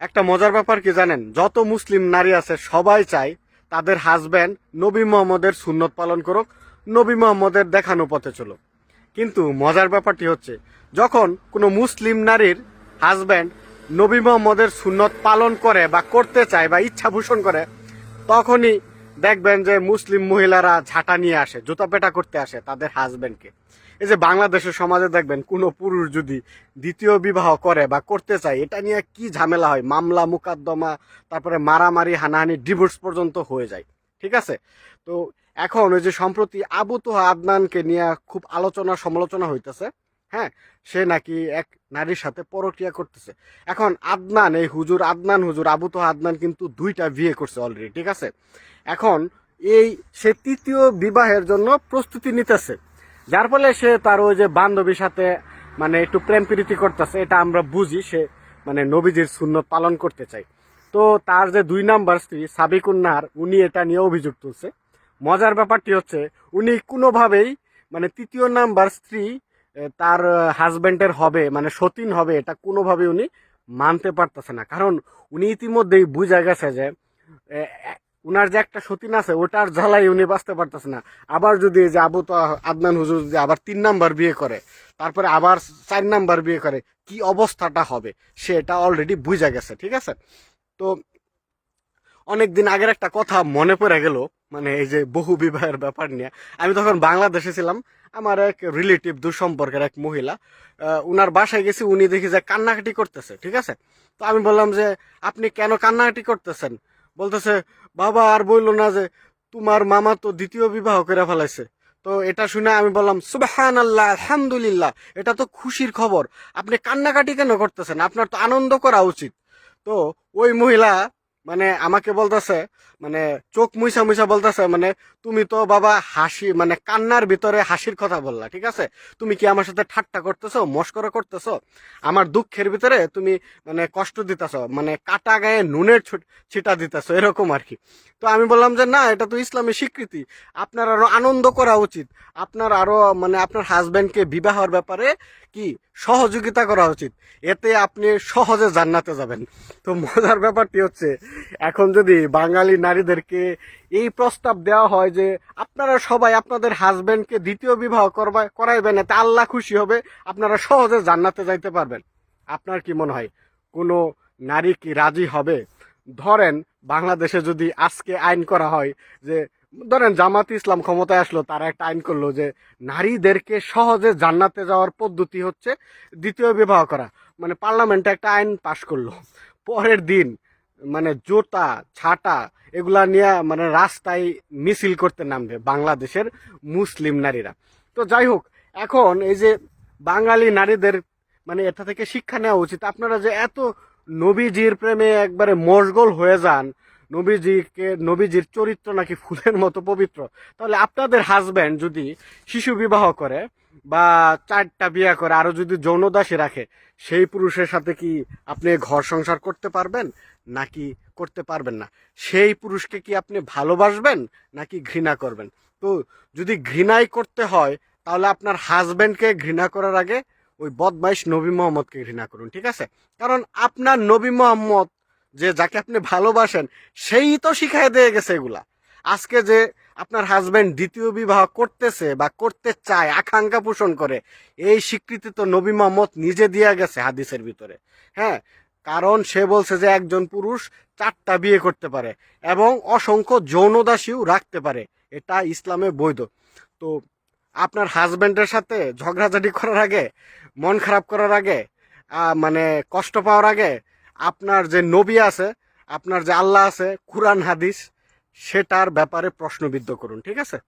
একটা মজার ব্যাপার কি জানেন? যত মুসলিম নারী আছে, সবাই চায় তাদের হাজব্যান্ড নবী মোহাম্মদের সুন্নত পালন করুক, নবী মোহাম্মদের দেখানো পথে চলো কিন্তু মজার ব্যাপারটি হচ্ছে, যখন কোনো মুসলিম নারীর হাজব্যান্ড নবী মোহাম্মদের সুন্নত পালন করে বা করতে চায় বা ইচ্ছা পোষণ করে, তখনই দেখবেন যে মুসলিম মহিলারা ঝাঁটা নিয়ে আসে, জুতা পেটা করতে আসে তাদের হাজব্যান্ডকে এই যে বাংলাদেশের সমাজে দেখবেন, কোনো পুরুষ যদি দ্বিতীয় বিবাহ করে বা করতে চায়, এটা নিয়ে কি ঝামেলা হয়? মামলা, মুকাদ্দমা, তারপরে মারামারি, হানাহানি, ডিভোর্স পর্যন্ত হয়ে যায়। ঠিক আছে? তো এখন ওই যে সম্প্রতি আবু তোহা আদনানকে নিয়ে খুব আলোচনা, সমালোচনা হইতেছে হ্যাঁ? সে নাকি এক নারীর সাথে পরক্রিয়া করতেছে। এখন আদনান, এই হুজুর আদনান, হুজুর আবু তোহা আদনান কিন্তু দুইটা বিয়ে করছে অলরেডি ঠিক আছে? এখন এই সে তৃতীয় বিবাহের জন্য প্রস্তুতি নিতেছে। যার ফলে সে তার ওই যে বান্ধবীর সাথে মানে একটু প্রেম প্রীতি করতেছে, এটা আমরা বুঝি, সে মানে নবীজির সুন্নত পালন করতে চাই তো তার যে দুই নাম্বার স্ত্রী সাবিকুন্নার উনি এটা নিয়ে অভিযোগ তুলছে। মজার ব্যাপারটি হচ্ছে, উনি কোনোভাবেই মানে তৃতীয় নাম্বার স্ত্রী তার হাজবেন্ডের হবে মানে সতীন হবে, এটা কোনোভাবে উনি মানতে পারতেছে না। কারণ উনি ইতিমধ্যেই বুঝা গেছে যে উনার যে একটা সতীন আছে ওটার ঝালাই উনি বাঁচতে পারতেছে না। আবার যদি যে আবু তো আদনান হুজুর যদি আবার তিন নাম্বার বিয়ে করে, তারপরে আবার চার নাম্বার বিয়ে করে, কি অবস্থাটা হবে সে এটা অলরেডি বুঝা গেছে, ঠিক আছে? তো অনেক দিন আগের একটা কথা মনে পড়ে গেল মানে এই যে বহু বিবাহের ব্যাপার নিয়ে। আমি তখন বাংলাদেশে ছিলাম, আমার এক রিলেটিভ দূর সম্পর্কের এক মহিলা উনার বাসায় গেছি, উনি দেখি যে কান্নাকাটি করতেছে, ঠিক আছে? তো আমি বললাম যে, আপনি কেন কান্নাকাটি করতেছেন? বলতেছে, বাবা আর বলল না যে তোমার মামা তো দ্বিতীয় বিবাহ করে ফেলাইছে। তো এটা শুনে আমি বললাম সুবাহান আল্লাহ আলহামদুলিল্লাহ, এটা তো খুশির খবর। আপনি কান্নাকাটি কেন করতেছেন? আপনার তো আনন্দ করা উচিত। তো ওই মহিলা মানে আমাকে বলতেছে মানে চোখ মুইসা মুইসা বলতেছে মানে তুমি তো বাবা হাসি মানে কান্নার ভিতরে হাসির কথা বললা, ঠিক আছে? তুমি কি আমার সাথে ঠাট্টা করতেছো, মস্করা করতেছো? আমার দুঃখের ভিতরে তুমি মানে কষ্ট দিতেছো মানে কাটা গায়ে নুনের ছিটা দিতেছো, এরকম আর কি। তো আমি বললাম যে, না, এটা তো ইসলামের স্বীকৃতি। আপনার আরও আনন্দ করা উচিত। আপনার আরও মানে আপনার হাজবেন্ডকে বিবাহের ব্যাপারে কি সহযোগিতা করা উচিত। এতে আপনি সহজে জান্নাতে যাবেন। তো মজার ব্যাপারটি হচ্ছে এখন যদি বাঙালি নারীদেরকে এই প্রস্তাব দেওয়া হয় যে আপনারা সবাই আপনাদের হাজবেন্ডকে দ্বিতীয় বিবাহ করবা করাইবেন, এতে আল্লাহ খুশি হবে, আপনারা সহজে জান্নাতে যাইতে পারবেন। আপনার কি মনে হয়, কোনো নারী কি রাজি হবে? ধরেন বাংলাদেশে যদি আজকে আইন করা হয় যে, ধরেন জামাত ইসলাম ক্ষমতায় আসলো, তারা একটা আইন করল যে, নারীদেরকে সহজে জান্নাতে যাওয়ার পদ্ধতি হচ্ছে দ্বিতীয় বিবাহ করা। মানে পার্লামেন্টে একটা আইন পাশ করল। পরের দিন মানে জোতা ছাটা এগুলা নিয়ে মানে রাস্তায় মিছিল করতে নামবে বাংলাদেশের মুসলিম নারীরা। তো যাই হোক, এখন এই যে বাঙালি নারীদের মানে এটা থেকে শিক্ষা নেওয়া উচিত। আপনারা যে এত নবীজির প্রেমে একবারে মশগোল হয়ে যান, নবীজিকে, নবীজির চরিত্র নাকি ফুলের মতো পবিত্র, তাহলে আপনাদের হাজব্যান্ড যদি শিশু বিবাহ করে বা চারটা বিয়ে করে আরও যদি যৌনদাসী রাখে, সেই পুরুষের সাথে কি আপনি ঘর সংসার করতে পারবেন? নাকি করতে পারবেন না? সেই পুরুষকে কি আপনি ভালোবাসবেন? নাকি ঘৃণা করবেন? তো যদি ঘৃণাই করতে হয়, তাহলে আপনার হাজবেন্ডকে ঘৃণা করার আগে ওই বদমাইশ নবী মোহাম্মদকে ঘৃণা করুন, ঠিক আছে? কারণ আপনার নবী মোহাম্মদ যে যাকে আপনি ভালোবাসেন, সেই তো শিখাই দিয়ে গেছে এগুলা। আজকে যে আপনার হাজবেন্ড দ্বিতীয় বিবাহ করতেছে বা করতে চায়, আকাঙ্ক্ষা পোষণ করে, এই স্বীকৃতি তো নবী মোহাম্মদ নিজে দিয়ে গেছে হাদিসের ভিতরে। হ্যাঁ কারণ সে বলছে যে একজন পুরুষ চারটা বিয়ে করতে পারে এবং অসংখ্য যৌনদাসীও রাখতে পারে। এটা ইসলামে বৈধ। তো আপনার হাজবেন্ডের সাথে ঝগড়াঝাটি করার আগে, মন খারাপ করার আগে মানে কষ্ট পাওয়ার আগে, আপনার যে নবী আছে, আপনার যে আল্লাহ আছে, কুরআন, হাদিস সেটার ব্যাপারে প্রশ্নবিদ্ধ করুন ঠিক আছে?